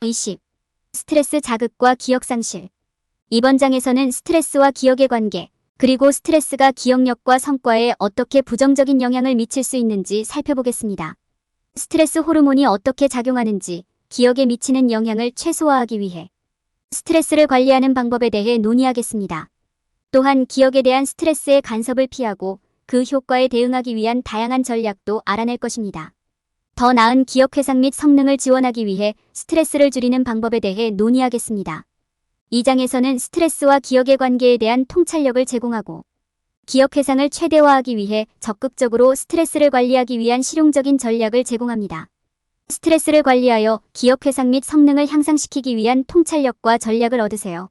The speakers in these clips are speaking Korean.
20. 스트레스 자극과 기억 상실. 이번 장에서는 스트레스와 기억의 관계, 그리고 스트레스가 기억력과 성과에 어떻게 부정적인 영향을 미칠 수 있는지 살펴보겠습니다. 스트레스 호르몬이 어떻게 작용하는지, 기억에 미치는 영향을 최소화하기 위해 스트레스를 관리하는 방법에 대해 논의하겠습니다. 또한 기억에 대한 스트레스의 간섭을 피하고 그 효과에 대응하기 위한 다양한 전략도 알아낼 것입니다. 더 나은 기억 회상 및 성능을 지원하기 위해 스트레스를 줄이는 방법에 대해 논의하겠습니다. 이 장에서는 스트레스와 기억의 관계에 대한 통찰력을 제공하고 기억 회상을 최대화하기 위해 적극적으로 스트레스를 관리하기 위한 실용적인 전략을 제공합니다. 스트레스를 관리하여 기억 회상 및 성능을 향상시키기 위한 통찰력과 전략을 얻으세요.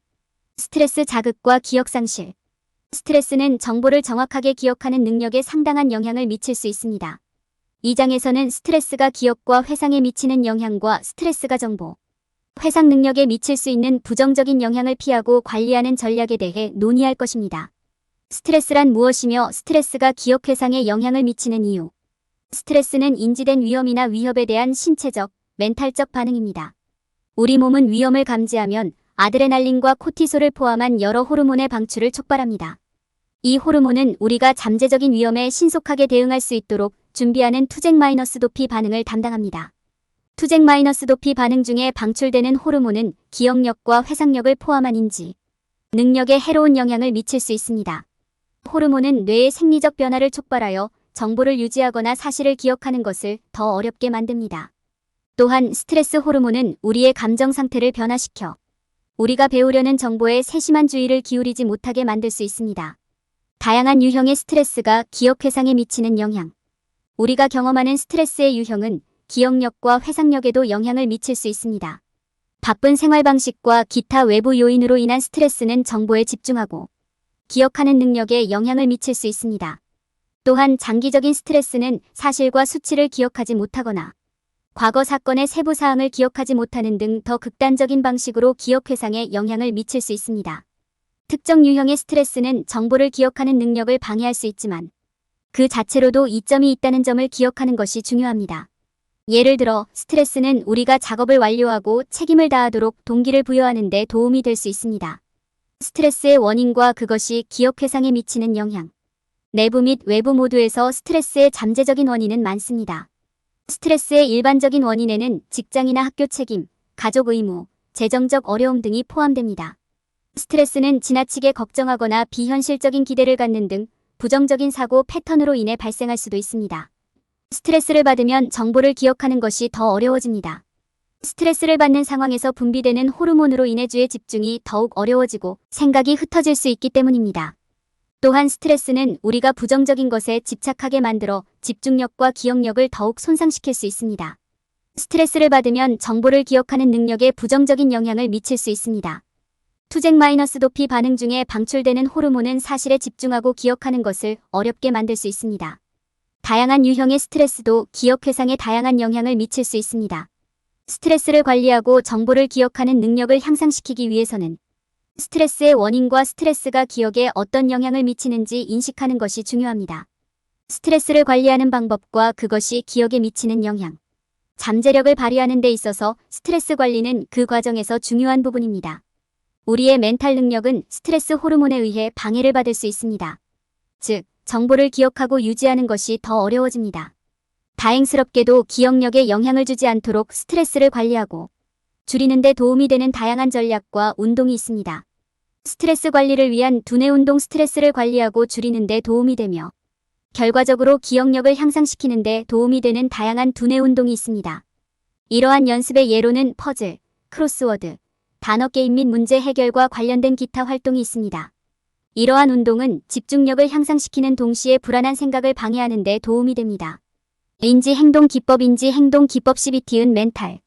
스트레스 자극과 기억 상실. 스트레스는 정보를 정확하게 기억하는 능력에 상당한 영향을 미칠 수 있습니다. 이 장에서는 스트레스가 기억과 회상에 미치는 영향과 스트레스가 정보, 회상 능력에 미칠 수 있는 부정적인 영향을 피하고 관리하는 전략에 대해 논의할 것입니다. 스트레스란 무엇이며 스트레스가 기억 회상에 영향을 미치는 이유. 스트레스는 인지된 위험이나 위협에 대한 신체적, 멘탈적 반응입니다. 우리 몸은 위험을 감지하면 아드레날린과 코티솔을 포함한 여러 호르몬의 방출을 촉발합니다. 이 호르몬은 우리가 잠재적인 위험에 신속하게 대응할 수 있도록 준비하는 투쟁 마이너스 도피 반응을 담당합니다. 투쟁 마이너스 도피 반응 중에 방출되는 호르몬은 기억력과 회상력을 포함한 인지, 능력에 해로운 영향을 미칠 수 있습니다. 호르몬은 뇌의 생리적 변화를 촉발하여 정보를 유지하거나 사실을 기억하는 것을 더 어렵게 만듭니다. 또한 스트레스 호르몬은 우리의 감정 상태를 변화시켜 우리가 배우려는 정보에 세심한 주의를 기울이지 못하게 만들 수 있습니다. 다양한 유형의 스트레스가 기억 회상에 미치는 영향. 우리가 경험하는 스트레스의 유형은 기억력과 회상력에도 영향을 미칠 수 있습니다. 바쁜 생활 방식과 기타 외부 요인으로 인한 스트레스는 정보에 집중하고 기억하는 능력에 영향을 미칠 수 있습니다. 또한 장기적인 스트레스는 사실과 수치를 기억하지 못하거나 과거 사건의 세부 사항을 기억하지 못하는 등 더 극단적인 방식으로 기억 회상에 영향을 미칠 수 있습니다. 특정 유형의 스트레스는 정보를 기억하는 능력을 방해할 수 있지만 그 자체로도 이점이 있다는 점을 기억하는 것이 중요합니다. 예를 들어 스트레스는 우리가 작업을 완료하고 책임을 다하도록 동기를 부여하는 데 도움이 될 수 있습니다. 스트레스의 원인과 그것이 기억 회상에 미치는 영향. 내부 및 외부 모두에서 스트레스의 잠재적인 원인은 많습니다. 스트레스의 일반적인 원인에는 직장이나 학교 책임, 가족 의무, 재정적 어려움 등이 포함됩니다. 스트레스는 지나치게 걱정하거나 비현실적인 기대를 갖는 등 부정적인 사고 패턴으로 인해 발생할 수도 있습니다. 스트레스를 받으면 정보를 기억하는 것이 더 어려워집니다. 스트레스를 받는 상황에서 분비되는 호르몬으로 인해 주의 집중이 더욱 어려워지고 생각이 흩어질 수 있기 때문입니다. 또한 스트레스는 우리가 부정적인 것에 집착하게 만들어 집중력과 기억력을 더욱 손상시킬 수 있습니다. 스트레스를 받으면 정보를 기억하는 능력에 부정적인 영향을 미칠 수 있습니다. 투쟁 마이너스 도피 반응 중에 방출되는 호르몬은 사실에 집중하고 기억하는 것을 어렵게 만들 수 있습니다. 다양한 유형의 스트레스도 기억 회상에 다양한 영향을 미칠 수 있습니다. 스트레스를 관리하고 정보를 기억하는 능력을 향상시키기 위해서는 스트레스의 원인과 스트레스가 기억에 어떤 영향을 미치는지 인식하는 것이 중요합니다. 스트레스를 관리하는 방법과 그것이 기억에 미치는 영향. 잠재력을 발휘하는 데 있어서 스트레스 관리는 그 과정에서 중요한 부분입니다. 우리의 멘탈 능력은 스트레스 호르몬에 의해 방해를 받을 수 있습니다. 즉, 정보를 기억하고 유지하는 것이 더 어려워집니다. 다행스럽게도 기억력에 영향을 주지 않도록 스트레스를 관리하고 줄이는 데 도움이 되는 다양한 전략과 운동이 있습니다. 스트레스 관리를 위한 두뇌 운동 스트레스를 관리하고 줄이는 데 도움이 되며 결과적으로 기억력을 향상시키는 데 도움이 되는 다양한 두뇌 운동이 있습니다. 이러한 연습의 예로는 퍼즐, 크로스워드, 단어 게임 및 문제 해결과 관련된 기타 활동이 있습니다. 이러한 운동은 집중력을 향상시키는 동시에 불안한 생각을 방해하는 데 도움이 됩니다. 인지 행동 기법 인지 행동 기법 CBT은 멘탈,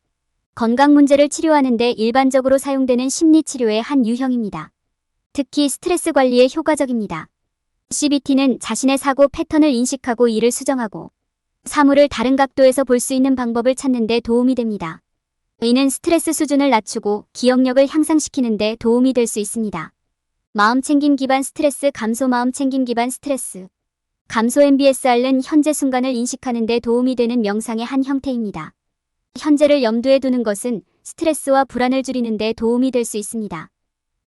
건강 문제를 치료하는 데 일반적으로 사용되는 심리 치료의 한 유형입니다. 특히 스트레스 관리에 효과적입니다. CBT는 자신의 사고 패턴을 인식하고 이를 수정하고 사물을 다른 각도에서 볼 수 있는 방법을 찾는 데 도움이 됩니다. 이는 스트레스 수준을 낮추고 기억력을 향상시키는 데 도움이 될 수 있습니다. 마음챙김 기반 스트레스 감소 마음챙김 기반 스트레스 감소 MBSR은 현재 순간을 인식하는 데 도움이 되는 명상의 한 형태입니다. 현재를 염두에 두는 것은 스트레스와 불안을 줄이는 데 도움이 될 수 있습니다.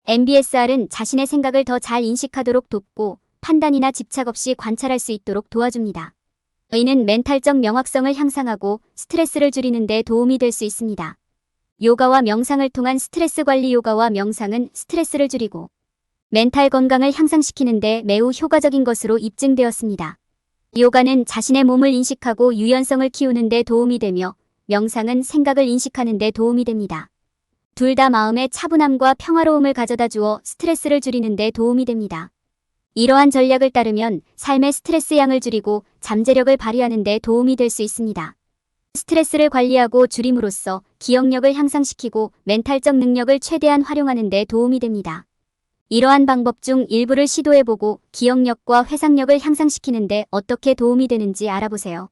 MBSR은 자신의 생각을 더 잘 인식하도록 돕고 판단이나 집착 없이 관찰할 수 있도록 도와줍니다. 이는 멘탈적 명확성을 향상하고 스트레스를 줄이는 데 도움이 될 수 있습니다. 요가와 명상을 통한 스트레스 관리 요가와 명상은 스트레스를 줄이고 멘탈 건강을 향상시키는데 매우 효과적인 것으로 입증되었습니다. 요가는 자신의 몸을 인식하고 유연성을 키우는 데 도움이 되며 명상은 생각을 인식하는 데 도움이 됩니다. 둘 다 마음의 차분함과 평화로움을 가져다 주어 스트레스를 줄이는 데 도움이 됩니다. 이러한 전략을 따르면 삶의 스트레스 양을 줄이고 잠재력을 발휘하는 데 도움이 될 수 있습니다. 스트레스를 관리하고 줄임으로써 기억력을 향상시키고 멘탈적 능력을 최대한 활용하는 데 도움이 됩니다. 이러한 방법 중 일부를 시도해보고 기억력과 회상력을 향상시키는 데 어떻게 도움이 되는지 알아보세요.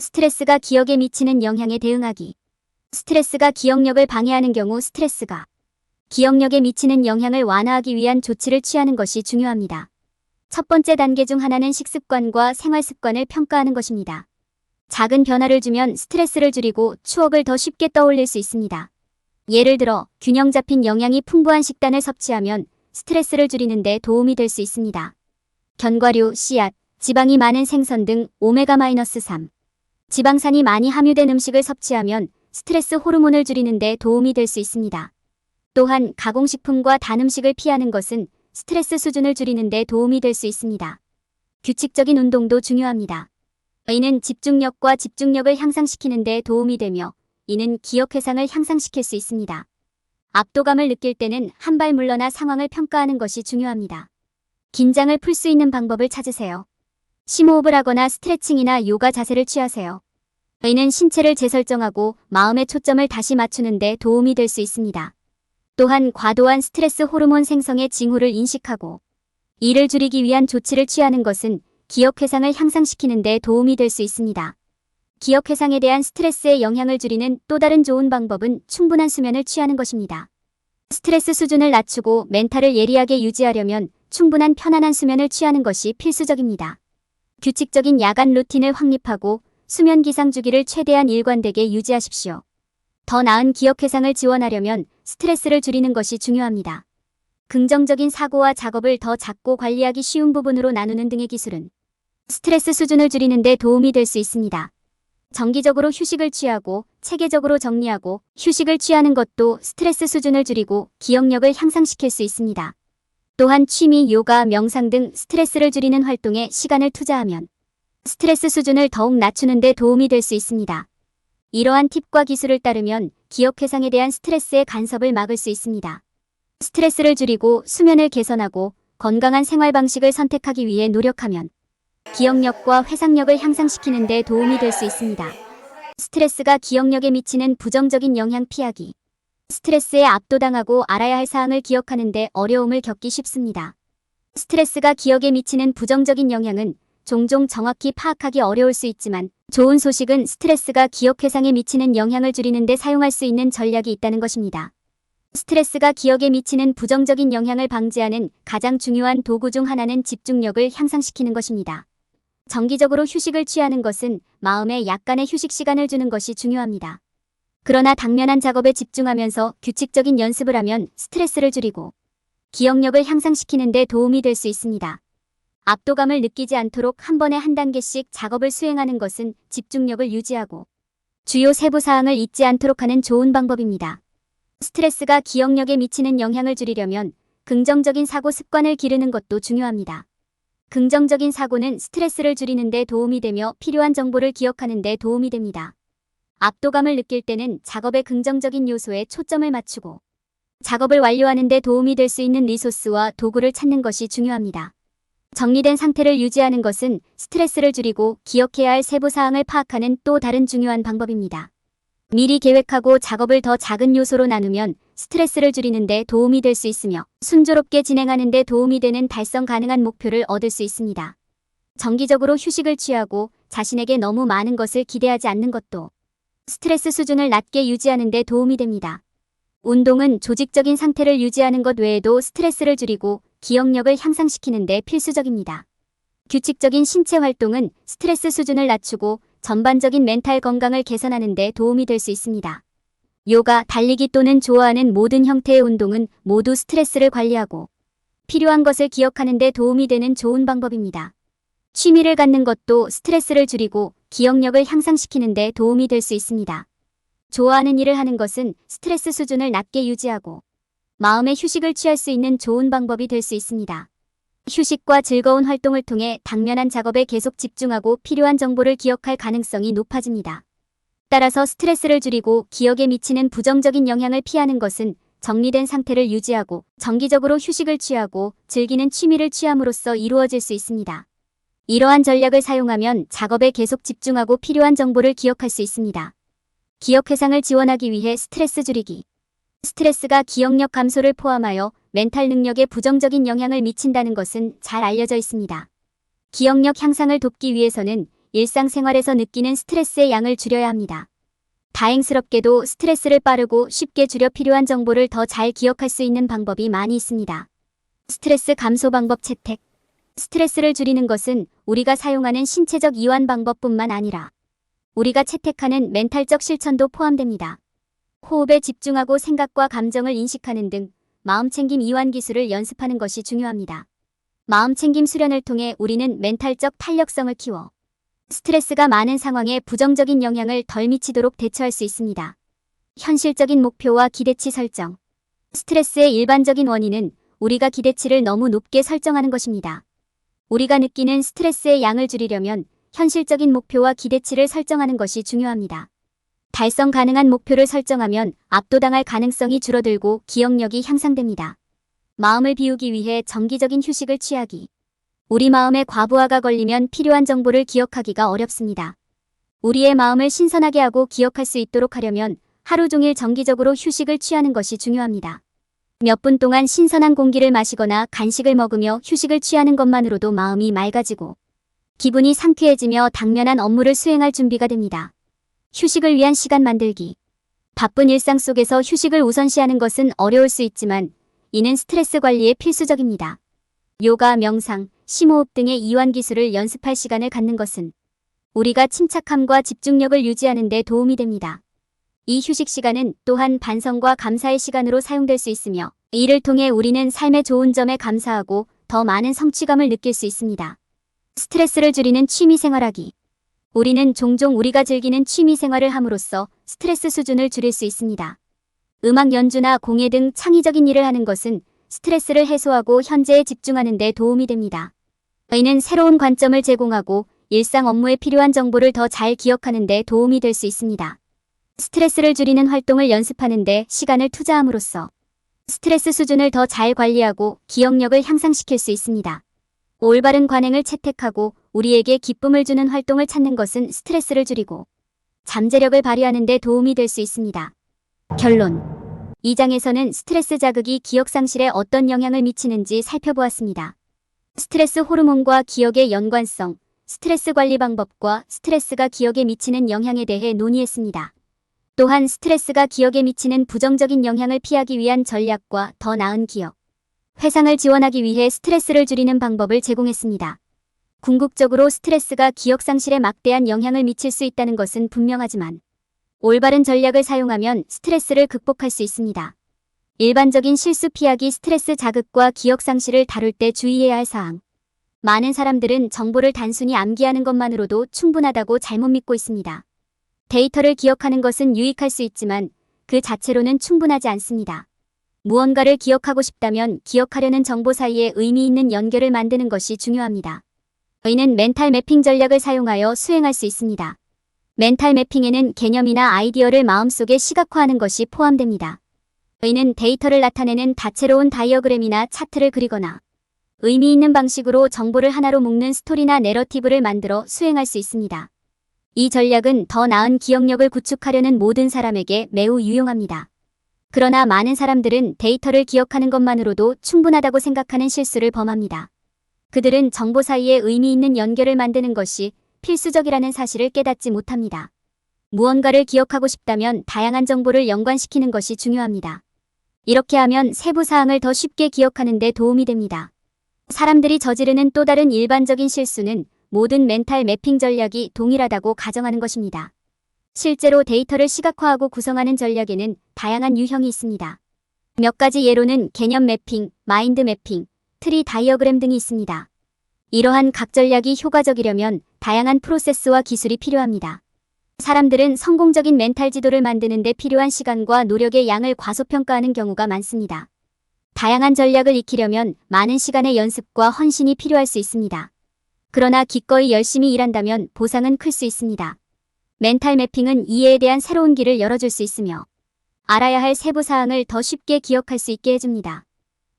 스트레스가 기억에 미치는 영향에 대응하기. 스트레스가 기억력을 방해하는 경우 스트레스가 기억력에 미치는 영향을 완화하기 위한 조치를 취하는 것이 중요합니다. 첫 번째 단계 중 하나는 식습관과 생활 습관을 평가하는 것입니다. 작은 변화를 주면 스트레스를 줄이고 추억을 더 쉽게 떠올릴 수 있습니다. 예를 들어 균형 잡힌 영양이 풍부한 식단을 섭취하면 스트레스를 줄이는 데 도움이 될 수 있습니다. 견과류, 씨앗, 지방이 많은 생선 등 오메가-3 지방산이 많이 함유된 음식을 섭취하면 스트레스 호르몬을 줄이는 데 도움이 될 수 있습니다. 또한 가공식품과 단 음식을 피하는 것은 스트레스 수준을 줄이는 데 도움이 될 수 있습니다. 규칙적인 운동도 중요합니다. 이는 집중력과 집중력을 향상시키는 데 도움이 되며 이는 기억 회상을 향상시킬 수 있습니다. 압도감을 느낄 때는 한 발 물러나 상황을 평가하는 것이 중요합니다. 긴장을 풀 수 있는 방법을 찾으세요. 심호흡을 하거나 스트레칭이나 요가 자세를 취하세요. 이는 신체를 재설정하고 마음의 초점을 다시 맞추는 데 도움이 될 수 있습니다. 또한 과도한 스트레스 호르몬 생성의 징후를 인식하고 이를 줄이기 위한 조치를 취하는 것은 기억 회상을 향상시키는 데 도움이 될 수 있습니다. 기억 회상에 대한 스트레스의 영향을 줄이는 또 다른 좋은 방법은 충분한 수면을 취하는 것입니다. 스트레스 수준을 낮추고 멘탈을 예리하게 유지하려면 충분한 편안한 수면을 취하는 것이 필수적입니다. 규칙적인 야간 루틴을 확립하고 수면 기상 주기를 최대한 일관되게 유지하십시오. 더 나은 기억 회상을 지원하려면 스트레스를 줄이는 것이 중요합니다. 긍정적인 사고와 작업을 더 작고 관리하기 쉬운 부분으로 나누는 등의 기술은 스트레스 수준을 줄이는 데 도움이 될 수 있습니다. 정기적으로 휴식을 취하고 체계적으로 정리하고 휴식을 취하는 것도 스트레스 수준을 줄이고 기억력을 향상시킬 수 있습니다. 또한 취미, 요가, 명상 등 스트레스를 줄이는 활동에 시간을 투자하면 스트레스 수준을 더욱 낮추는 데 도움이 될 수 있습니다. 이러한 팁과 기술을 따르면 기억 회상에 대한 스트레스의 간섭을 막을 수 있습니다. 스트레스를 줄이고 수면을 개선하고 건강한 생활 방식을 선택하기 위해 노력하면 기억력과 회상력을 향상시키는 데 도움이 될 수 있습니다. 스트레스가 기억력에 미치는 부정적인 영향 피하기. 스트레스에 압도당하고 알아야 할 사항을 기억하는 데 어려움을 겪기 쉽습니다. 스트레스가 기억에 미치는 부정적인 영향은 종종 정확히 파악하기 어려울 수 있지만 좋은 소식은 스트레스가 기억 회상에 미치는 영향을 줄이는 데 사용할 수 있는 전략이 있다는 것입니다. 스트레스가 기억에 미치는 부정적인 영향을 방지하는 가장 중요한 도구 중 하나는 집중력을 향상시키는 것입니다. 정기적으로 휴식을 취하는 것은 마음에 약간의 휴식 시간을 주는 것이 중요합니다. 그러나 당면한 작업에 집중하면서 규칙적인 연습을 하면 스트레스를 줄이고 기억력을 향상시키는 데 도움이 될 수 있습니다. 압도감을 느끼지 않도록 한 번에 한 단계씩 작업을 수행하는 것은 집중력을 유지하고 주요 세부 사항을 잊지 않도록 하는 좋은 방법입니다. 스트레스가 기억력에 미치는 영향을 줄이려면 긍정적인 사고 습관을 기르는 것도 중요합니다. 긍정적인 사고는 스트레스를 줄이는 데 도움이 되며 필요한 정보를 기억하는 데 도움이 됩니다. 압도감을 느낄 때는 작업의 긍정적인 요소에 초점을 맞추고 작업을 완료하는 데 도움이 될 수 있는 리소스와 도구를 찾는 것이 중요합니다. 정리된 상태를 유지하는 것은 스트레스를 줄이고 기억해야 할 세부 사항을 파악하는 또 다른 중요한 방법입니다. 미리 계획하고 작업을 더 작은 요소로 나누면 스트레스를 줄이는 데 도움이 될 수 있으며 순조롭게 진행하는 데 도움이 되는 달성 가능한 목표를 얻을 수 있습니다. 정기적으로 휴식을 취하고 자신에게 너무 많은 것을 기대하지 않는 것도 스트레스 수준을 낮게 유지하는 데 도움이 됩니다. 운동은 조직적인 상태를 유지하는 것 외에도 스트레스를 줄이고 기억력을 향상시키는 데 필수적입니다. 규칙적인 신체 활동은 스트레스 수준을 낮추고 전반적인 멘탈 건강을 개선하는 데 도움이 될 수 있습니다. 요가, 달리기 또는 좋아하는 모든 형태의 운동은 모두 스트레스를 관리하고 필요한 것을 기억하는 데 도움이 되는 좋은 방법입니다. 취미를 갖는 것도 스트레스를 줄이고 기억력을 향상시키는 데 도움이 될 수 있습니다. 좋아하는 일을 하는 것은 스트레스 수준을 낮게 유지하고 마음의 휴식을 취할 수 있는 좋은 방법이 될 수 있습니다. 휴식과 즐거운 활동을 통해 당면한 작업에 계속 집중하고 필요한 정보를 기억할 가능성이 높아집니다. 따라서 스트레스를 줄이고 기억에 미치는 부정적인 영향을 피하는 것은 정리된 상태를 유지하고 정기적으로 휴식을 취하고 즐기는 취미를 취함으로써 이루어질 수 있습니다. 이러한 전략을 사용하면 작업에 계속 집중하고 필요한 정보를 기억할 수 있습니다. 기억 회상을 지원하기 위해 스트레스 줄이기. 스트레스가 기억력 감소를 포함하여 멘탈 능력에 부정적인 영향을 미친다는 것은 잘 알려져 있습니다. 기억력 향상을 돕기 위해서는 일상생활에서 느끼는 스트레스의 양을 줄여야 합니다. 다행스럽게도 스트레스를 빠르고 쉽게 줄여 필요한 정보를 더 잘 기억할 수 있는 방법이 많이 있습니다. 스트레스 감소 방법 채택. 스트레스를 줄이는 것은 우리가 사용하는 신체적 이완 방법뿐만 아니라 우리가 채택하는 멘탈적 실천도 포함됩니다. 호흡에 집중하고 생각과 감정을 인식하는 등 마음챙김 이완 기술을 연습하는 것이 중요합니다. 마음챙김 수련을 통해 우리는 멘탈적 탄력성을 키워 스트레스가 많은 상황에 부정적인 영향을 덜 미치도록 대처할 수 있습니다. 현실적인 목표와 기대치 설정. 스트레스의 일반적인 원인은 우리가 기대치를 너무 높게 설정하는 것입니다. 우리가 느끼는 스트레스의 양을 줄이려면 현실적인 목표와 기대치를 설정하는 것이 중요합니다. 달성 가능한 목표를 설정하면 압도당할 가능성이 줄어들고 기억력이 향상됩니다. 마음을 비우기 위해 정기적인 휴식을 취하기. 우리 마음에 과부하가 걸리면 필요한 정보를 기억하기가 어렵습니다. 우리의 마음을 신선하게 하고 기억할 수 있도록 하려면 하루 종일 정기적으로 휴식을 취하는 것이 중요합니다. 몇 분 동안 신선한 공기를 마시거나 간식을 먹으며 휴식을 취하는 것만으로도 마음이 맑아지고 기분이 상쾌해지며 당면한 업무를 수행할 준비가 됩니다. 휴식을 위한 시간 만들기. 바쁜 일상 속에서 휴식을 우선시하는 것은 어려울 수 있지만 이는 스트레스 관리에 필수적입니다. 요가, 명상, 심호흡 등의 이완 기술을 연습할 시간을 갖는 것은 우리가 침착함과 집중력을 유지하는 데 도움이 됩니다. 이 휴식 시간은 또한 반성과 감사의 시간으로 사용될 수 있으며 이를 통해 우리는 삶의 좋은 점에 감사하고 더 많은 성취감을 느낄 수 있습니다. 스트레스를 줄이는 취미 생활하기. 우리는 종종 우리가 즐기는 취미 생활을 함으로써 스트레스 수준을 줄일 수 있습니다. 음악 연주나 공예 등 창의적인 일을 하는 것은 스트레스를 해소하고 현재에 집중하는 데 도움이 됩니다. 이는 새로운 관점을 제공하고 일상 업무에 필요한 정보를 더 잘 기억하는 데 도움이 될 수 있습니다. 스트레스를 줄이는 활동을 연습하는 데 시간을 투자함으로써 스트레스 수준을 더 잘 관리하고 기억력을 향상시킬 수 있습니다. 올바른 관행을 채택하고 우리에게 기쁨을 주는 활동을 찾는 것은 스트레스를 줄이고 잠재력을 발휘하는 데 도움이 될 수 있습니다. 결론. 이 장에서는 스트레스 자극이 기억 상실에 어떤 영향을 미치는지 살펴보았습니다. 스트레스 호르몬과 기억의 연관성, 스트레스 관리 방법과 스트레스가 기억에 미치는 영향에 대해 논의했습니다. 또한 스트레스가 기억에 미치는 부정적인 영향을 피하기 위한 전략과 더 나은 기억, 회상을 지원하기 위해 스트레스를 줄이는 방법을 제공했습니다. 궁극적으로 스트레스가 기억 상실에 막대한 영향을 미칠 수 있다는 것은 분명하지만 올바른 전략을 사용하면 스트레스를 극복할 수 있습니다. 일반적인 실수 피하기 스트레스 자극과 기억 상실을 다룰 때 주의해야 할 사항. 많은 사람들은 정보를 단순히 암기하는 것만으로도 충분하다고 잘못 믿고 있습니다. 데이터를 기억하는 것은 유익할 수 있지만 그 자체로는 충분하지 않습니다. 무언가를 기억하고 싶다면 기억하려는 정보 사이에 의미 있는 연결을 만드는 것이 중요합니다. 이는 멘탈 매핑 전략을 사용하여 수행할 수 있습니다. 멘탈 매핑에는 개념이나 아이디어를 마음속에 시각화하는 것이 포함됩니다. 이는 데이터를 나타내는 다채로운 다이어그램이나 차트를 그리거나 의미 있는 방식으로 정보를 하나로 묶는 스토리나 내러티브를 만들어 수행할 수 있습니다. 이 전략은 더 나은 기억력을 구축하려는 모든 사람에게 매우 유용합니다. 그러나 많은 사람들은 데이터를 기억하는 것만으로도 충분하다고 생각하는 실수를 범합니다. 그들은 정보 사이에 의미 있는 연결을 만드는 것이 필수적이라는 사실을 깨닫지 못합니다. 무언가를 기억하고 싶다면 다양한 정보를 연관시키는 것이 중요합니다. 이렇게 하면 세부 사항을 더 쉽게 기억하는 데 도움이 됩니다. 사람들이 저지르는 또 다른 일반적인 실수는 모든 멘탈 매핑 전략이 동일하다고 가정하는 것입니다. 실제로 데이터를 시각화하고 구성하는 전략에는 다양한 유형이 있습니다. 몇 가지 예로는 개념 매핑, 마인드 매핑, 트리 다이어그램 등이 있습니다. 이러한 각 전략이 효과적이려면 다양한 프로세스와 기술이 필요합니다. 사람들은 성공적인 멘탈 지도를 만드는 데 필요한 시간과 노력의 양을 과소평가하는 경우가 많습니다. 다양한 전략을 익히려면 많은 시간의 연습과 헌신이 필요할 수 있습니다. 그러나 기꺼이 열심히 일한다면 보상은 클 수 있습니다. 멘탈 매핑은 이해에 대한 새로운 길을 열어줄 수 있으며 알아야 할 세부 사항을 더 쉽게 기억할 수 있게 해줍니다.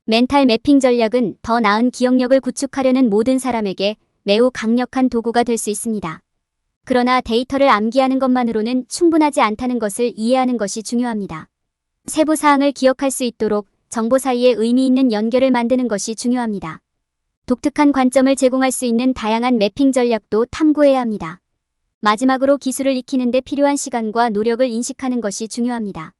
멘탈 매핑 전략은 더 나은 기억력을 구축하려는 모든 사람에게 매우 강력한 도구가 될 수 있습니다. 그러나 데이터를 암기하는 것만으로는 충분하지 않다는 것을 이해하는 것이 중요합니다. 세부 사항을 기억할 수 있도록 정보 사이에 의미 있는 연결을 만드는 것이 중요합니다. 독특한 관점을 제공할 수 있는 다양한 매핑 전략도 탐구해야 합니다. 마지막으로 기술을 익히는 데 필요한 시간과 노력을 인식하는 것이 중요합니다.